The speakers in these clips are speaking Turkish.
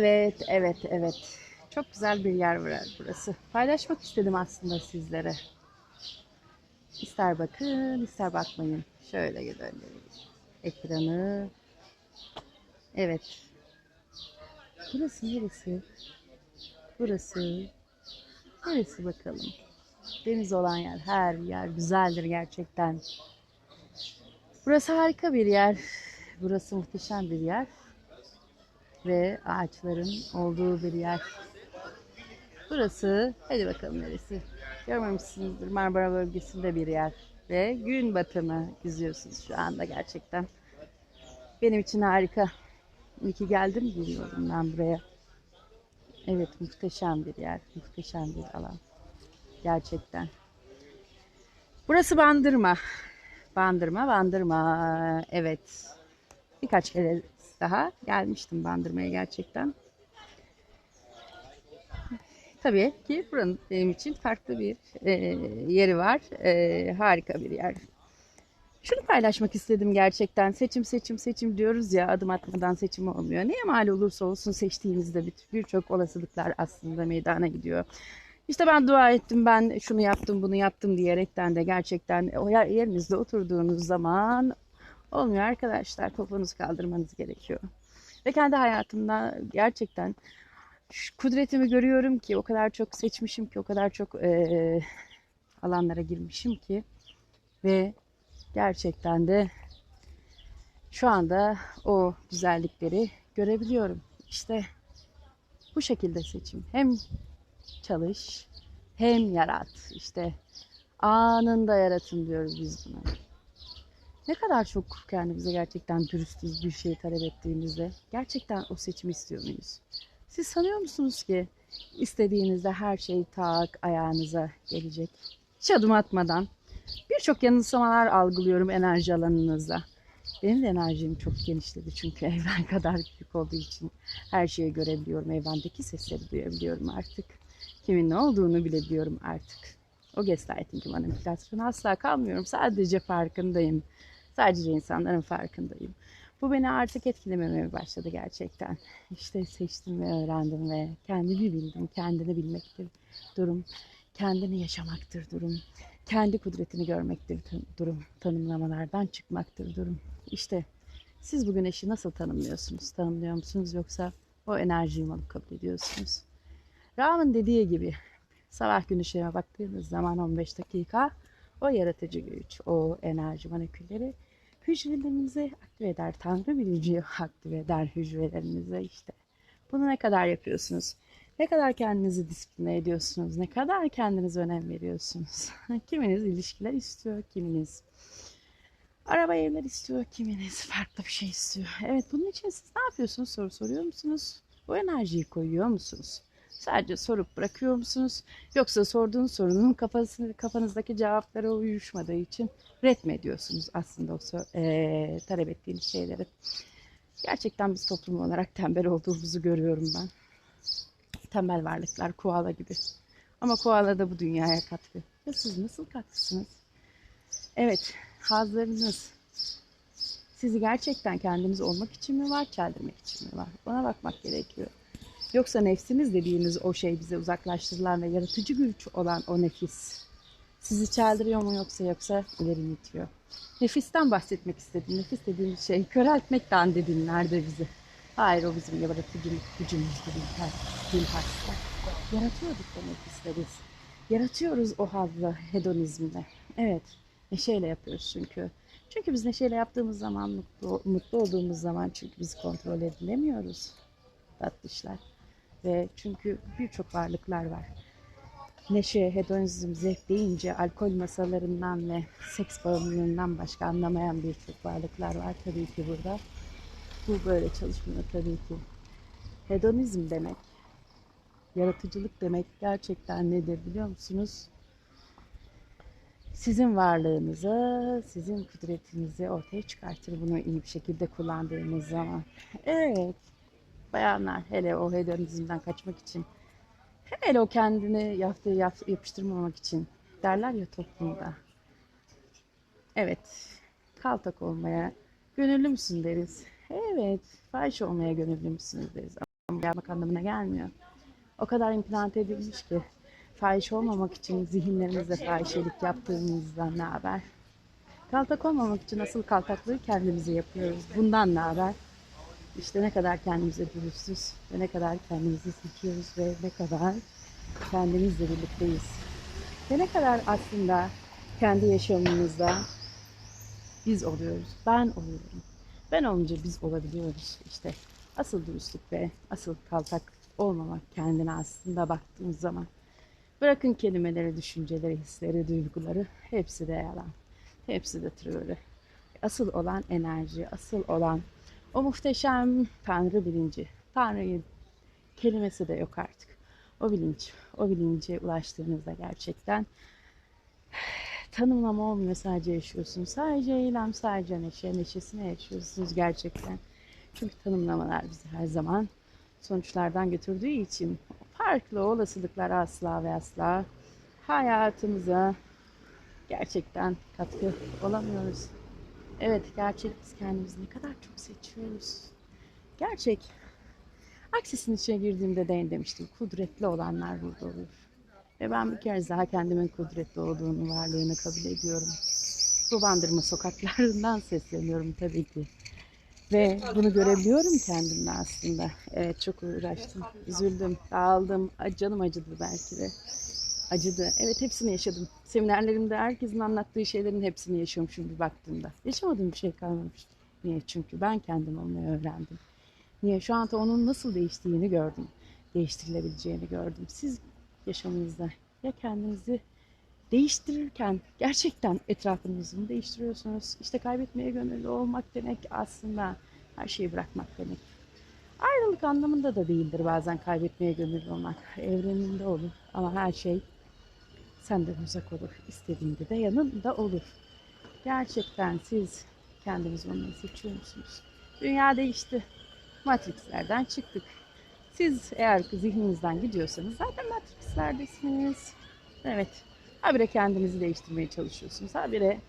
Evet, evet, evet. Çok güzel bir yer burası. Paylaşmak istedim aslında sizlere. İster bakın, ister bakmayın. Şöyle gidelim. Ekranı. Evet. Burası neresi? Burası. Neresi bakalım? Deniz olan yer, her yer güzeldir gerçekten. Burası harika bir yer. Burası muhteşem bir yer. Ve ağaçların olduğu bir yer. Burası, hadi bakalım neresi? Görmemişsinizdir Marmara bölgesinde bir yer. Ve gün batımı izliyorsunuz şu anda gerçekten. Benim için harika. İyi ki geldim bilmiyorum ben buraya. Evet muhteşem bir yer, muhteşem bir alan. Gerçekten. Burası Bandırma. Bandırma, Bandırma. Evet. Birkaç kere daha gelmiştim Bandırma'ya gerçekten. Tabii ki buranın benim için farklı bir e, yeri var. E, harika bir yer. Şunu paylaşmak istedim gerçekten. Seçim seçim seçim diyoruz ya adım atmadan seçim olmuyor. Neye mal olursa olsun seçtiğinizde bir- birçok olasılıklar aslında meydana gidiyor. İşte ben dua ettim, ben şunu yaptım, bunu yaptım diyerekten de gerçekten o yer, yerinizde oturduğunuz zaman olmuyor arkadaşlar. Kafanızı kaldırmanız gerekiyor. Ve kendi hayatımda gerçekten şu kudretimi görüyorum ki o kadar çok seçmişim ki o kadar çok eee, alanlara girmişim ki ve gerçekten de şu anda o güzellikleri görebiliyorum. İşte bu şekilde seçim. Hem çalış hem yarat. İşte anında yaratın diyoruz biz buna. Ne kadar çok kendimize gerçekten dürüstüz bir şey talep ettiğimizde gerçekten o seçimi istiyor muyuz? Siz sanıyor musunuz ki istediğinizde her şey tak ayağınıza gelecek? Hiç adım atmadan. Birçok yanılsamalar algılıyorum enerji alanınızda. Benim de enerjim çok genişledi çünkü evren kadar büyük olduğu için her şeyi görebiliyorum. Evrendeki sesleri duyabiliyorum artık. Kimin ne olduğunu bilebiliyorum artık. O gaslighting manipülasyonu asla kalmıyorum. Sadece farkındayım. Sadece insanların farkındayım. Bu beni artık etkilememeye başladı gerçekten. İşte seçtim ve öğrendim ve kendimi bildim. Kendini bilmektir durum. Kendini yaşamaktır durum. Kendi kudretini görmektir durum. Tanımlamalardan çıkmaktır durum. İşte siz bu güneşi nasıl tanımlıyorsunuz? Tanımlıyor musunuz yoksa o enerjiyi mi kabul ediyorsunuz? Ram'ın dediği gibi sabah güneşine baktığınız zaman 15 dakika o yaratıcı güç, o enerji molekülleri hücrelerinizi aktive eder. Tanrı bilici aktive eder hücrelerinize işte. Bunu ne kadar yapıyorsunuz? Ne kadar kendinizi disipline ediyorsunuz? Ne kadar kendinize önem veriyorsunuz? kiminiz ilişkiler istiyor, kiminiz araba evler istiyor, kiminiz farklı bir şey istiyor. Evet bunun için siz ne yapıyorsunuz? Soru soruyor musunuz? O enerjiyi koyuyor musunuz? Sadece sorup bırakıyor musunuz? Yoksa sorduğunuz sorunun kafası, kafanızdaki cevaplara uyuşmadığı için ret mi ediyorsunuz aslında o eee, talep ettiğiniz şeyleri? Gerçekten biz toplum olarak tembel olduğumuzu görüyorum ben. Tembel varlıklar koala gibi. Ama koala da bu dünyaya katkı. Ya siz nasıl katkısınız? Evet, hazlarınız sizi gerçekten kendiniz olmak için mi var, çeldirmek için mi var? Ona bakmak gerekiyor. Yoksa nefsiniz dediğiniz o şey bize uzaklaştırılan ve yaratıcı güç olan o nefis sizi çeldiriyor mu yoksa yoksa ileri mi itiyor? Nefisten bahsetmek istedim. Nefis dediğimiz şey köreltmekten de dinlerdi bizi. Hayır o bizim yaratıcı gücümüzdü bilhassa. Yaratıyorduk o nefisle biz. Yaratıyoruz o hazla hedonizmle. Evet neşeyle yapıyoruz çünkü. Çünkü biz neşeyle yaptığımız zaman mutlu, mutlu olduğumuz zaman çünkü biz kontrol edilemiyoruz tatlışlar. Ve çünkü birçok varlıklar var. Neşe, hedonizm, zevk deyince alkol masalarından ve seks bağımlılığından başka anlamayan birçok varlıklar var tabii ki burada. Bu böyle çalışmıyor tabii ki. Hedonizm demek, yaratıcılık demek gerçekten nedir biliyor musunuz? Sizin varlığınızı, sizin kudretinizi ortaya çıkartır bunu iyi bir şekilde kullandığınız zaman. Evet, bayanlar hele o hedonizmden kaçmak için hele o kendini yaptığı yap- yapıştırmamak için derler ya toplumda. Evet, kaltak olmaya gönüllü müsün deriz. Evet, fahiş olmaya gönüllü müsünüz deriz. Ama yapmak anlamına gelmiyor. O kadar implant edilmiş ki fahiş olmamak için zihinlerimizde fahişelik yaptığımızdan ne haber? Kaltak olmamak için asıl kaltaklığı kendimize yapıyoruz. Bundan ne haber? İşte ne kadar kendimize dürüstüz ve ne kadar kendimizi seçiyoruz ve ne kadar kendimizle birlikteyiz. Ve ne kadar aslında kendi yaşamımızda biz oluyoruz. Ben oluyorum. Ben olunca biz olabiliyoruz. İşte asıl dürüstlük ve asıl kaltak olmamak kendine aslında baktığımız zaman. Bırakın kelimeleri, düşünceleri, hisleri, duyguları hepsi de yalan. Hepsi de teori. Asıl olan enerji, asıl olan o muhteşem Tanrı bilinci. Tanrı'yı kelimesi de yok artık. O bilinç, o bilince ulaştığınızda gerçekten tanımlama olmuyor sadece yaşıyorsunuz. Sadece eylem, sadece neşe, neşesine yaşıyorsunuz gerçekten. Çünkü tanımlamalar bizi her zaman sonuçlardan götürdüğü için farklı olasılıklar asla ve asla hayatımıza gerçekten katkı olamıyoruz. Evet, gerçek biz kendimizi ne kadar çok seçiyoruz. Gerçek. Aksisinin içine girdiğimde de demiştim. Kudretli olanlar burada olur. Ve ben bir kez daha kendimin kudretli olduğunu, varlığını kabul ediyorum. Bu bandırma sokaklarından sesleniyorum tabii ki. Ve bunu görebiliyorum kendimde aslında. Evet çok uğraştım, üzüldüm, dağıldım, canım acıdı belki de. Acıdı. Evet hepsini yaşadım. Seminerlerimde herkesin anlattığı şeylerin hepsini yaşıyormuşum bir baktığımda. Yaşamadığım bir şey kalmamış. Niye? Çünkü ben kendim olmayı öğrendim. Niye? Şu anda onun nasıl değiştiğini gördüm. Değiştirilebileceğini gördüm. Siz yaşamınızda ya kendinizi değiştirirken gerçekten etrafınızı değiştiriyorsunuz? İşte kaybetmeye gönüllü olmak demek aslında her şeyi bırakmak demek. Ayrılık anlamında da değildir bazen kaybetmeye gönüllü olmak. Evreninde olur ama her şey senden uzak olur. İstediğinde de yanında olur. Gerçekten siz kendiniz olmayı seçiyor musunuz? Dünya değişti. Matrixlerden çıktık. Siz eğer zihninizden gidiyorsanız zaten Matrixlerdesiniz. Evet. Habire kendinizi değiştirmeye çalışıyorsunuz. Habire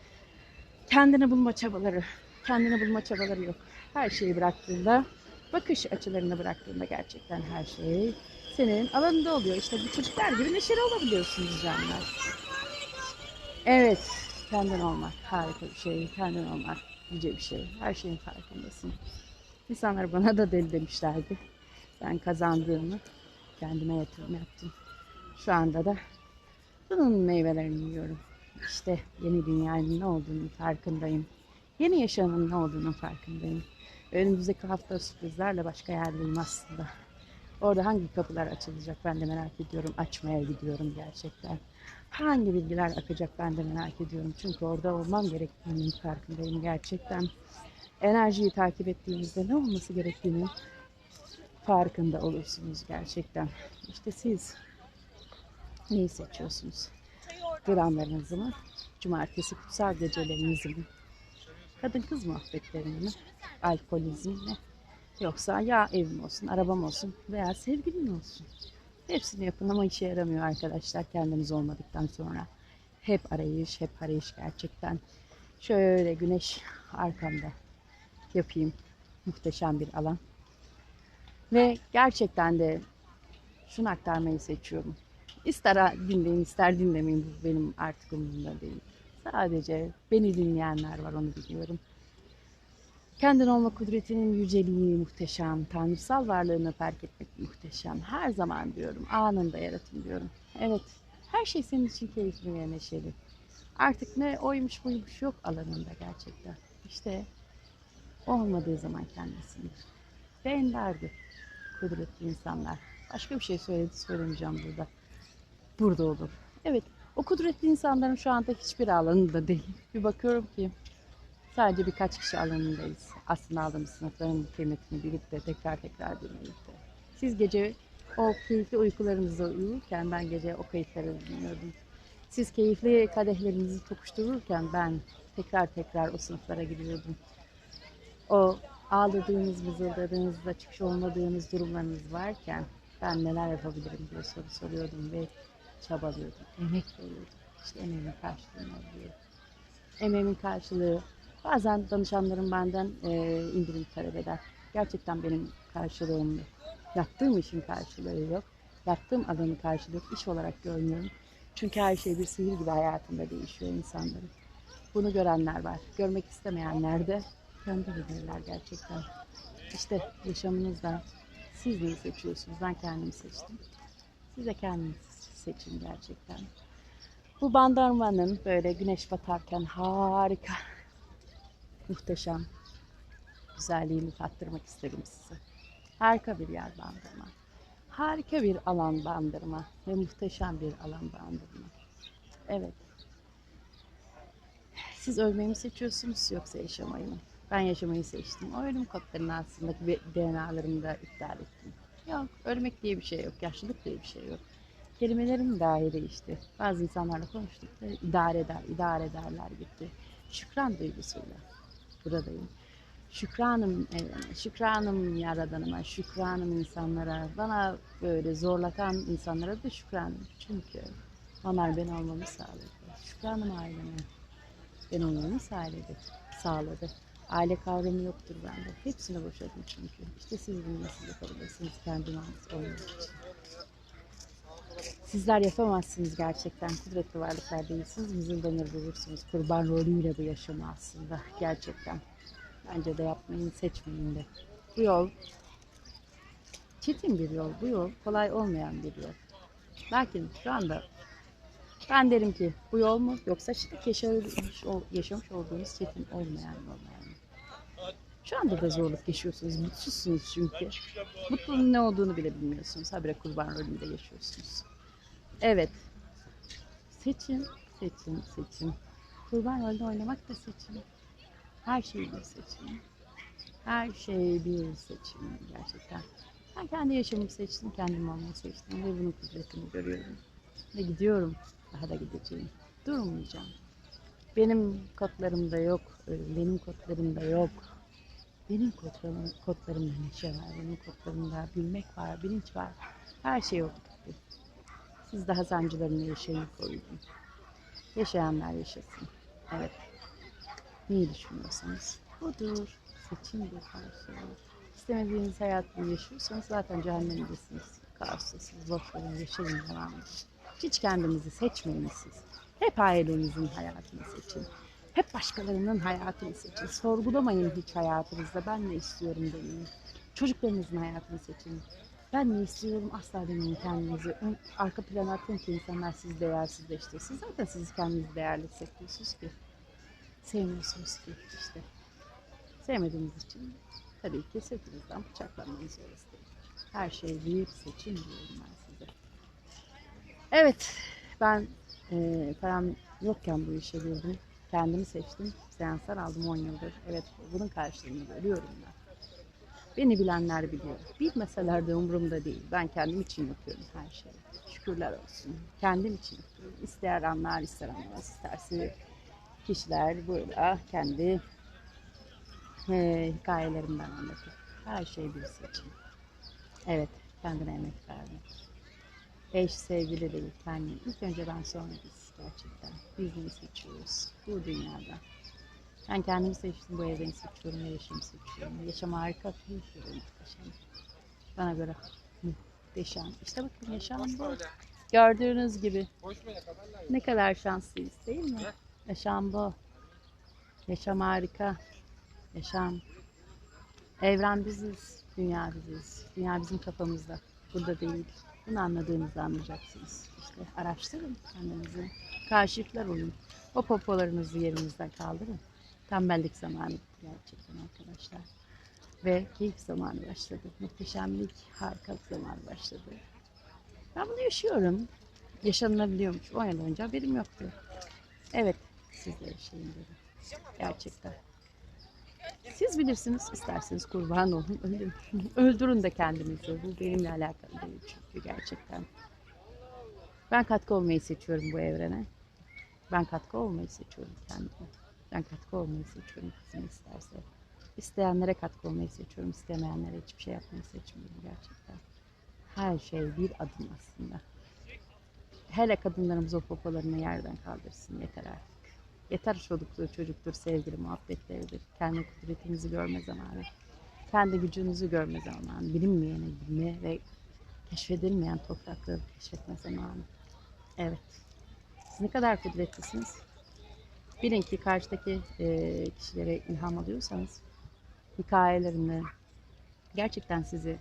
kendini bulma çabaları. Kendini bulma çabaları yok. Her şeyi bıraktığında, bakış açılarını bıraktığında gerçekten her şey senin alanında oluyor. İşte bu çocuklar gibi neşeli olabiliyorsunuz canlar. Evet, kendin olmak harika bir şey. Kendin olmak yüce bir şey. Her şeyin farkındasın. İnsanlar bana da deli demişlerdi. Ben kazandığımı kendime yatırım yaptım. Şu anda da bunun meyvelerini yiyorum. İşte yeni dünyanın ne olduğunu farkındayım. Yeni yaşamın ne olduğunu farkındayım. Önümüzdeki hafta sürprizlerle başka yerdeyim aslında. Orada hangi kapılar açılacak ben de merak ediyorum. Açmaya gidiyorum gerçekten. Hangi bilgiler akacak ben de merak ediyorum. Çünkü orada olmam gerektiğinin farkındayım gerçekten. Enerjiyi takip ettiğinizde ne olması gerektiğini farkında olursunuz gerçekten. İşte siz neyi seçiyorsunuz? Dramlarınızı mı? Cumartesi kutsal gecelerinizi mi? Kadın kız muhabbetlerini mi? Alkolizm mi? Yoksa ya evim olsun, arabam olsun veya sevgilim olsun. Hepsini yapın ama işe yaramıyor arkadaşlar kendiniz olmadıktan sonra. Hep arayış, hep arayış gerçekten. Şöyle güneş arkamda yapayım. Muhteşem bir alan. Ve gerçekten de şunu aktarmayı seçiyorum. İster dinleyin ister dinlemeyin bu benim artık umurumda değil. Sadece beni dinleyenler var onu biliyorum. Kendin olma kudretinin yüceliği muhteşem, tanrısal varlığını fark etmek muhteşem. Her zaman diyorum, anında yaratım diyorum. Evet, her şey senin için keyifli ve neşeli. Artık ne oymuş buymuş yok alanında gerçekten. İşte olmadığı zaman kendisindir. Ve enderdir kudretli insanlar. Başka bir şey söyledi söylemeyeceğim burada. Burada olur. Evet, o kudretli insanların şu anda hiçbir alanında değil. Bir bakıyorum ki sadece birkaç kişi alanındayız. Aslında aldığımız sınıfların kıymetini bilip de tekrar tekrar dinleyip. Siz gece o keyifli uykularınızda uyurken ben gece o kayıtları dinliyordum. Siz keyifli kadehlerinizi tokuştururken ben tekrar tekrar o sınıflara gidiyordum. O ağladığınız, vızıldadığınız, çıkış olmadığınız durumlarınız varken ben neler yapabilirim diye soru soruyordum ve çabalıyordum, emek veriyordum. İşte emeğimin karşılığını alıyorum. Emeğimin karşılığı bazen danışanlarım benden e, indirim talep eder. Gerçekten benim karşılığım yok. Yaptığım işin karşılığı yok. Yaptığım alanın karşılığı yok. İş olarak görmüyorum. Çünkü her şey bir sihir gibi hayatında değişiyor insanların. Bunu görenler var. Görmek istemeyenler de gönderilirler gerçekten. İşte yaşamınızda siz neyi seçiyorsunuz? Ben kendimi seçtim. Siz de kendinizi seçin gerçekten. Bu Bandarma'nın böyle güneş batarken harika, muhteşem güzelliğini tattırmak isterim size. Harika bir yer Bandırma. Harika bir alan Bandırma ve muhteşem bir alan Bandırma. Evet. Siz ölmeyi mi seçiyorsunuz yoksa yaşamayı mı? Ben yaşamayı seçtim. O ölüm kodlarını aslında DNA'larımı da iptal ettim. Yok, ölmek diye bir şey yok, yaşlılık diye bir şey yok. Kelimelerin dahi değişti. Bazı insanlarla konuştuk da idare eder, idare ederler gitti. Şükran duygusuyla buradayım. Şükranım evrene, şükranım yaradanıma, şükranım insanlara, bana böyle zorlatan insanlara da şükranım. Çünkü onlar ben olmamı sağladı. Şükranım aileme, ben olmamı sağladı. sağladı. Aile kavramı yoktur bende. Hepsini boşadım çünkü. İşte siz bunu nasıl yapabilirsiniz kendi olmak için. Sizler yapamazsınız gerçekten. Kudretli varlıklar değilsiniz. Mızıldanır bulursunuz. Kurban rolüyle bu yaşamı aslında. Gerçekten. Bence de yapmayın, seçmeyin de. Bu yol çetin bir yol. Bu yol kolay olmayan bir yol. Lakin şu anda ben derim ki bu yol mu yoksa işte yaşamış, yaşamış olduğunuz çetin olmayan yol yani. Şu anda da zorluk yaşıyorsunuz. Mutsuzsunuz çünkü. Mutluluğun ne olduğunu bile bilmiyorsunuz. Habire kurban rolünde yaşıyorsunuz. Evet. Seçin, seçin, seçin. Kurban rolünde oynamak da seçin. Her şey bir seçim. Her şey bir seçim gerçekten. Ben kendi yaşamımı seçtim, kendim olmayı seçtim ve bunun kudretini görüyorum. Ve gidiyorum, daha da gideceğim. Durmayacağım. Benim kodlarımda yok, benim kodlarımda yok. Benim kodlarım, kodlarımda neşe var, benim kodlarımda bilmek var, bilinç var. Her şey yok. Siz daha sancılarını yaşayın koyun. Yaşayanlar yaşasın. Evet. Neyi düşünüyorsanız budur. Seçim bir şey. İstemediğiniz hayatı yaşıyorsanız zaten cehennemdesiniz. Kaostasınız. Boş verin, yaşayın devam edin. Hiç kendinizi seçmeyin siz. Hep ailenizin hayatını seçin. Hep başkalarının hayatını seçin. Sorgulamayın hiç hayatınızda. Ben ne istiyorum demeyin. Çocuklarınızın hayatını seçin. Ben ne istiyorum asla demeyin kendinizi. Arka plana atın ki insanlar sizi değersizleştirsin. Zaten siz kendinizi değerli hissediyorsunuz ki. Sevmiyorsunuz ki işte. Sevmediğiniz için tabii ki sırtınızdan bıçaklanmanız değil. Her şey bir seçim diyorum ben size. Evet, ben e, param yokken bu işe girdim. Kendimi seçtim. Seanslar aldım 10 yıldır. Evet, bunun karşılığını görüyorum ben. Beni bilenler biliyor. Bilmeseler de umurumda değil. Ben kendim için yapıyorum her şeyi. Şükürler olsun. Kendim için yapıyorum. İster anlar, ister anlamaz, isterse kişiler burada kendi e, hikayelerimden anlatır. Her şey bir seçim. Evet, kendine emek vermek. Eş, sevgili değil, kendi. İlk önce ben sonra biz gerçekten. Biz neyi seçiyoruz bu dünyada. Ben kendimi seçtim, bu evreni seçiyorum, yaşamı seçiyorum. Yaşam harika, bir şey muhteşem. Bana göre muhteşem. İşte bakın yaşam bu. Gördüğünüz gibi. Ne kadar şanslıyız değil mi? Yaşam bu. Yaşam harika. Yaşam. Evren biziz. Dünya biziz. Dünya bizim kafamızda. Burada değil. Bunu anladığınızda anlayacaksınız. İşte araştırın kendinizi. Karşılıklar olun. O popolarınızı yerinizden kaldırın. Tembellik zamanı gerçekten arkadaşlar. Ve keyif zamanı başladı. Muhteşemlik, harikalık zamanı başladı. Ben bunu yaşıyorum. Yaşanılabiliyormuş. 10 yıl önce haberim yoktu. Evet, siz de yaşayın dedim. Gerçekten. Siz bilirsiniz, isterseniz kurban olun, ölün. Öldürün de kendinizi. Bu benimle alakalı değil çünkü gerçekten. Ben katkı olmayı seçiyorum bu evrene. Ben katkı olmayı seçiyorum kendime. Ben katkı olmayı seçiyorum kim isterse. İsteyenlere katkı olmayı seçiyorum. istemeyenlere hiçbir şey yapmayı seçmiyorum gerçekten. Her şey bir adım aslında. Hele kadınlarımız o popolarını yerden kaldırsın yeter artık. Yeter çocuktur, çocuktur, sevgili muhabbetleridir. Kendi kudretimizi görme zamanı. Kendi gücünüzü görme zamanı. Bilinmeyene bilme ve keşfedilmeyen toprakları keşfetme zamanı. Evet. Siz ne kadar kudretlisiniz. Bilin ki karşıdaki e, kişilere ilham alıyorsanız hikayelerinde gerçekten sizi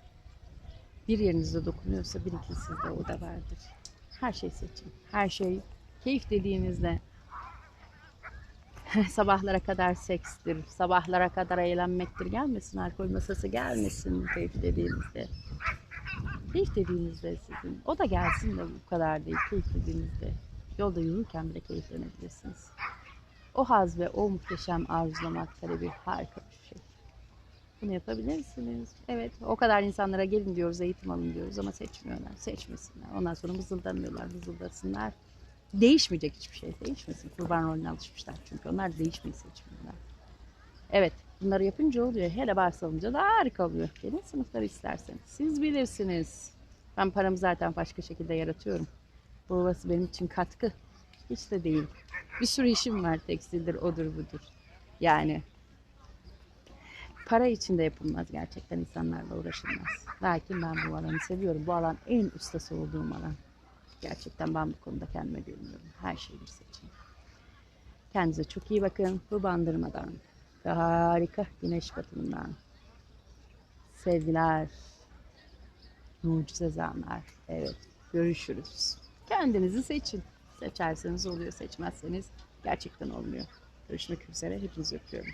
bir yerinizde dokunuyorsa bilin ki sizde o da vardır. Her şey seçin. Her şey keyif dediğinizde sabahlara kadar sekstir, sabahlara kadar eğlenmektir gelmesin, alkol masası gelmesin keyif dediğinizde. Keyif dediğinizde sizin, o da gelsin de bu kadar değil, keyif dediğinizde. Yolda yürürken bile keyiflenebilirsiniz. O haz ve o muhteşem arzulamak talebi harika bir şey. Bunu yapabilirsiniz. Evet, o kadar insanlara gelin diyoruz, eğitim alın diyoruz ama seçmiyorlar, seçmesinler. Ondan sonra mızıldanıyorlar, mızıldasınlar. Değişmeyecek hiçbir şey, değişmesin. Kurban rolüne alışmışlar çünkü onlar değişmeyi seçmiyorlar. Evet, bunları yapınca oluyor. Hele bars alınca da harika oluyor. Gelin sınıfları isterseniz. Siz bilirsiniz. Ben paramı zaten başka şekilde yaratıyorum. Bu ovası benim için katkı. Hiç de değil. Bir sürü işim var. Tekstildir, odur budur. Yani para için de yapılmaz gerçekten insanlarla uğraşılmaz. Lakin ben bu alanı seviyorum. Bu alan en ustası olduğum alan. Gerçekten ben bu konuda kendime güveniyorum. Her şey bir seçim. Kendinize çok iyi bakın. Bu bandırmadan ve harika güneş batımından sevgiler, mucize zamanlar. Evet, görüşürüz. Kendinizi seçin. Seçerseniz oluyor, seçmezseniz gerçekten olmuyor. Görüşmek üzere. Hepinizi öpüyorum.